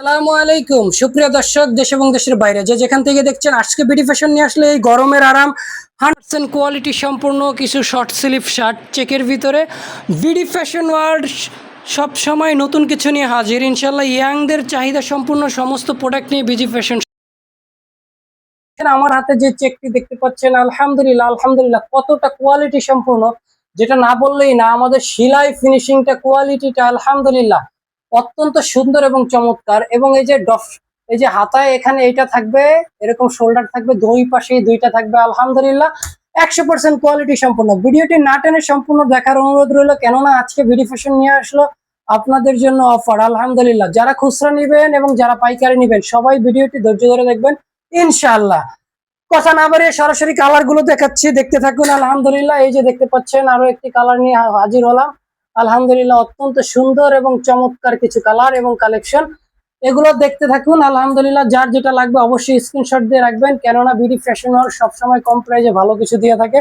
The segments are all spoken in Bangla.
আসসালামু আলাইকুম। সুপ্রিয় দর্শক, দেশ এবং দেশের বাইরে যে যেখান থেকে দেখছেন, আজকে বিডি ফ্যাশন নিয়ে আসলে এই গরমের আরাম হান্ড্রেড কোয়ালিটি সম্পূর্ণ কিছু শর্ট স্লিভ শার্ট চেকের ভিতরে। বিডি ফ্যাশন ওয়ার্ল্ড সব সময় নতুন কিছু নিয়ে হাজির। ইনশাল্লাহ ইয়াংদের চাহিদা সম্পূর্ণ সমস্ত প্রোডাক্ট নিয়ে বিডি ফ্যাশন আমার হাতে যে চেকটি দেখতে পাচ্ছেন, আলহামদুলিল্লাহ আলহামদুলিল্লাহ, কতটা কোয়ালিটি সম্পূর্ণ। যেটা না বললেই না, আমাদের সেলাই ফিনিশিংটা কোয়ালিটিটা আলহামদুলিল্লাহ। অত্যন্ত সুন্দর এবং চমৎকার। এবং এই যে ডফ, এই যে হাতায় এখানে এইটা থাকবে, এরকম শোল্ডার থাকবে, দুই পাশে দুইটা থাকবে, আলহামদুলিল্লাহ। একশো পার্সেন্ট কোয়ালিটি সম্পূর্ণ। ভিডিওটি না টেনে সম্পূর্ণ দেখার অনুরোধ রইল, কেননা আজকে ভিডিও ফ্যাশন নিয়ে আসলো আপনাদের জন্য অফার আলহামদুলিল্লাহ। যারা খুচরা নেবেন এবং যারা পাইকারি নেবেন, সবাই ভিডিওটি ধৈর্য ধরে দেখবেন, ইনশাআল্লাহ। কথা না বাড়িয়ে সরাসরি কালারগুলো দেখাচ্ছি, দেখতে থাকুন, আলহামদুলিল্লাহ। এই যে দেখতে পাচ্ছেন, আরও একটি কালার নিয়ে হাজির হলাম। আলহামদুলিল্লাহ, অত্যন্ত সুন্দর এবং চমৎকার কিছু কালার এবং কালেকশন এগুলো দেখতে থাকুন, আলহামদুলিল্লাহ, যার যেটা লাগবে অবশ্যই স্ক্রিনশট দিয়ে রাখবেন। কেননা বিডি ফ্যাশন হল সবসময় কম প্রাইজে ভালো কিছু দিয়ে থাকে।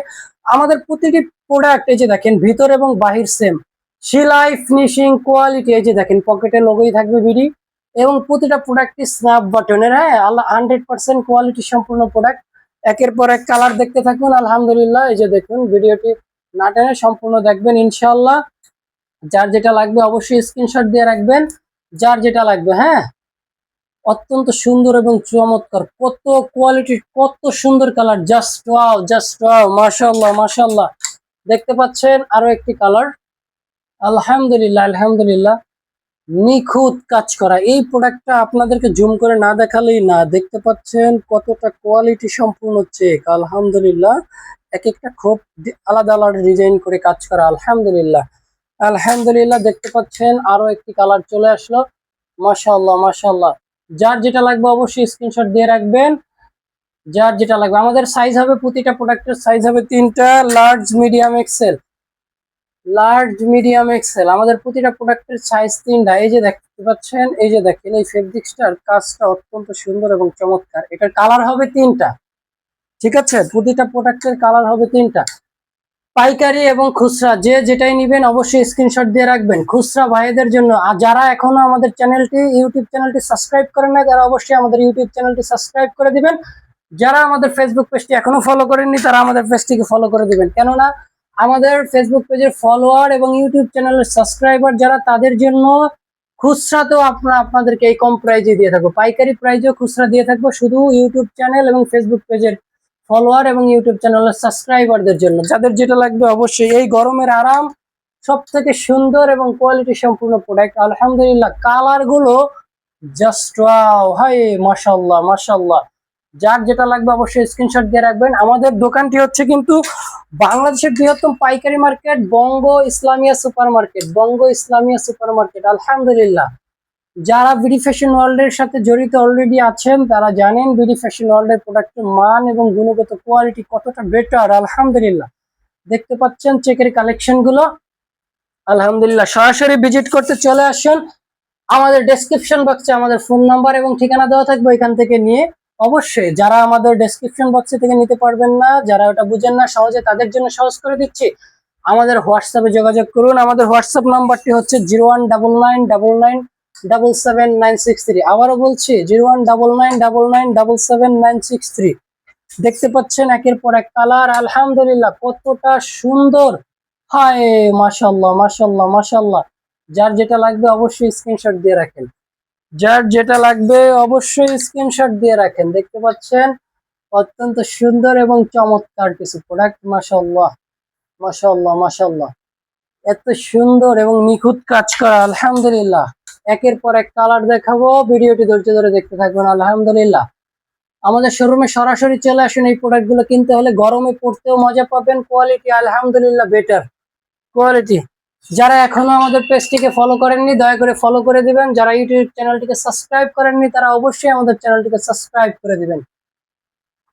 আমাদের প্রতিটি প্রোডাক্ট এই যে দেখেন, ভিতর এবং বাহির সেম সেলাই ফিনিশিং কোয়ালিটি এই যে দেখেন পকেটে লোগোই থাকবে বিডি এবং প্রতিটা প্রোডাক্টই স্ন্যাপ বাটনের হ্যাঁ? আল্লাহ হান্ড্রেড পার্সেন্ট কোয়ালিটি সম্পূর্ণ প্রোডাক্ট একের পর এক কালার দেখতে থাকুন, আলহামদুলিল্লাহ। এই যে দেখুন, ভিডিওটি না টেনে সম্পূর্ণ দেখবেন ইনশাল্লাহ যার যেটা লাগবে অবশ্যই স্ক্রিনশট দিয়ে রাখবেন। যার যেটা লাগবে হ্যাঁ? অত্যন্ত সুন্দর এবং চমৎকার। কত কোয়ালিটির কত সুন্দর colour just wow just wow মাশাল্লাহ মাশাল্লাহ দেখতে পাচ্ছেন আরও একটি কালার আলহামদুলিল্লাহ আলহামদুলিল্লাহ। নিখুঁত কাজ করা। এই প্রোডাক্টটা আপনাদেরকে জুম করে না দেখালেই না। দেখতে পাচ্ছেন কতটা কোয়ালিটি সম্পূর্ণ চেক আলহামদুলিল্লাহ। এক একটা খুব আলাদা আলাদা ডিজাইন করে কাজ করা। আলহামদুলিল্লাহ। আলহামদুলিল্লাহ, দেখতে পাচ্ছেন আরও একটি কালার চলে আসলো। মাশাআল্লাহ মাশাআল্লাহ। যার যেটা লাগবে অবশ্যই স্ক্রিনশট দিয়ে রাখবেন। যার যেটা লাগবে, আমাদের সাইজ হবে প্রতিটা প্রোডাক্টের সাইজ হবে তিনটা large medium XL large medium XL আমাদের প্রতিটা প্রোডাক্টের সাইজ তিনটা। এই যে দেখতে পাচ্ছেন, এই যে দেখেন, এই ফেব্রিক্সটার কাজটা অত্যন্ত সুন্দর এবং চমৎকার। এটার কালার হবে তিনটা। ঠিক আছে? প্রতিটা প্রোডাক্টের কালার হবে তিনটা। পাইকারি এবং খুচরা, যে যেটাই নেবেন অবশ্যই স্ক্রিনশট দিয়ে রাখবেন। খুচরা ভাইদের জন্য, আর যারা এখনও আমাদের চ্যানেলটি ইউটিউব চ্যানেলটি সাবস্ক্রাইব করেন না তারা অবশ্যই আমাদের ইউটিউব চ্যানেলটি সাবস্ক্রাইব করে দিবেন। যারা আমাদের ফেসবুক পেজটি এখনও ফলো করেননি, তারা আমাদের পেজটিকে ফলো করে দিবেন। কেননা, আমাদের ফেসবুক পেজের ফলোয়ার এবং ইউটিউব চ্যানেলের সাবস্ক্রাইবার যারা, তাদের জন্য খুচরা তো আপনারা আপনাদেরকে এই কম প্রাইজে দিয়ে থাকব। পাইকারি প্রাইজেও খুচরা দিয়ে থাকব। শুধু ইউটিউব চ্যানেল এবং ফেসবুক পেজের ফলোয়ার এবং ইউটিউব চ্যানেলের সাবস্ক্রাইবারদের জন্য। যাদের যেটা লাগবে অবশ্যই এই গরমের আরাম সব থেকে সুন্দর এবং কোয়ালিটি সম্পূর্ণ প্রোডাক্ট আলহামদুলিল্লাহ কালারগুলো জাস্ট হাই মাশাল্লাহ মাশাল্লাহ যার যেটা লাগবে অবশ্যই স্ক্রিনশট দিয়ে রাখবেন। আমাদের দোকানটি হচ্ছে কিন্তু বাংলাদেশের বৃহত্তম পাইকারি market Banga Islamia super market Banga Islamia super market আলহামদুলিল্লাহ। যারা বিডি ফ্যাশন ওয়ার্ল্ডের সাথে জড়িত অলরেডি আছেন, তারা জানেন বিডি ফ্যাশন ওয়ার্ল্ড ওয়ার্ল্ডের প্রোডাক্টের মান এবং গুণগত কোয়ালিটি কতটা বেটার আলহামদুলিল্লাহ। দেখতে পাচ্ছেন চেকের কালেকশনগুলো আলহামদুলিল্লাহ, সরাসরি ভিজিট করতে চলে আসুন। আমাদের ডেসক্রিপশন বক্সে আমাদের ফোন নাম্বার এবং ঠিকানা দেওয়া থাকবে এখান থেকে নিয়ে। অবশ্যই, যারা আমাদের ডেসক্রিপশন বক্সে থেকে নিতে পারবেন না, যারা ওটা বুঝেন না, সহজে তাদের জন্য সহজ করে দিচ্ছি। আমাদের হোয়াটসঅ্যাপে যোগাযোগ করুন। আমাদের হোয়াটসঅ্যাপ নাম্বারটি হচ্ছে zero one double nine double nine double seven nine six three আবারও বলছি zero one double nine double nine double seven nine six three দেখতে পাচ্ছেন, একের পর এক কালার, আলহামদুলিল্লাহ, কতটা সুন্দর। হায় মাশাল্লাহ মাশাল্লাহ মাশাল্লাহ যার যেটা লাগবে অবশ্যই স্ক্রিনশট দিয়ে রাখেন। যার যেটা লাগবে অবশ্যই স্ক্রিনশট দিয়ে রাখেন। দেখতে পাচ্ছেন, অত্যন্ত সুন্দর এবং চমৎকার কিছু প্রোডাক্ট মাশাল্লাহ মাশাল্লাহ মাশাল্লাহ এত সুন্দর এবং নিখুঁত কাজ করা, আলহামদুলিল্লাহ। একের পর এক কালার দেখাবো। ভিডিওটি ধৈর্য ধরে দেখতে থাকবেন, আলহামদুলিল্লাহ। আমাদের শোরুমে সরাসরি চলে আসুন, এই প্রোডাক্টগুলো কিনতে হলে গরমে পড়তেও মজা পাবেন। কোয়ালিটি আলহামদুলিল্লাহ বেটার কোয়ালিটি যারা এখনও আমাদের পেজটিকে ফলো করেননি, দয়া করে ফলো করে দিবেন। যারা ইউটিউব চ্যানেলটিকে সাবস্ক্রাইব করেননি, তারা অবশ্যই আমাদের চ্যানেলটিকে সাবস্ক্রাইব করে দিবেন।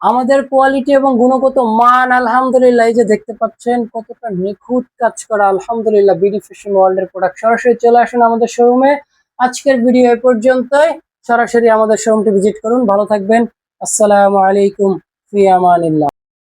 আমাদের কোয়ালিটি এবং গুণগত মান, আলহামদুলিল্লাহ, এই যে দেখতে পাচ্ছেন, কতটা নিখুঁত কাজ করা। আলহামদুলিল্লাহ বিডি ফ্যাশন ওয়ার্ল্ড এর প্রোডাক্ট সরাসরি চলে আসুন আমাদের শোরুমে আজকের ভিডিও এ পর্যন্তই। সরাসরি আমাদের শোরুমটি ভিজিট করুন। ভালো থাকবেন। আসসালামু আলাইকুম। ফি আমানিল্লাহ।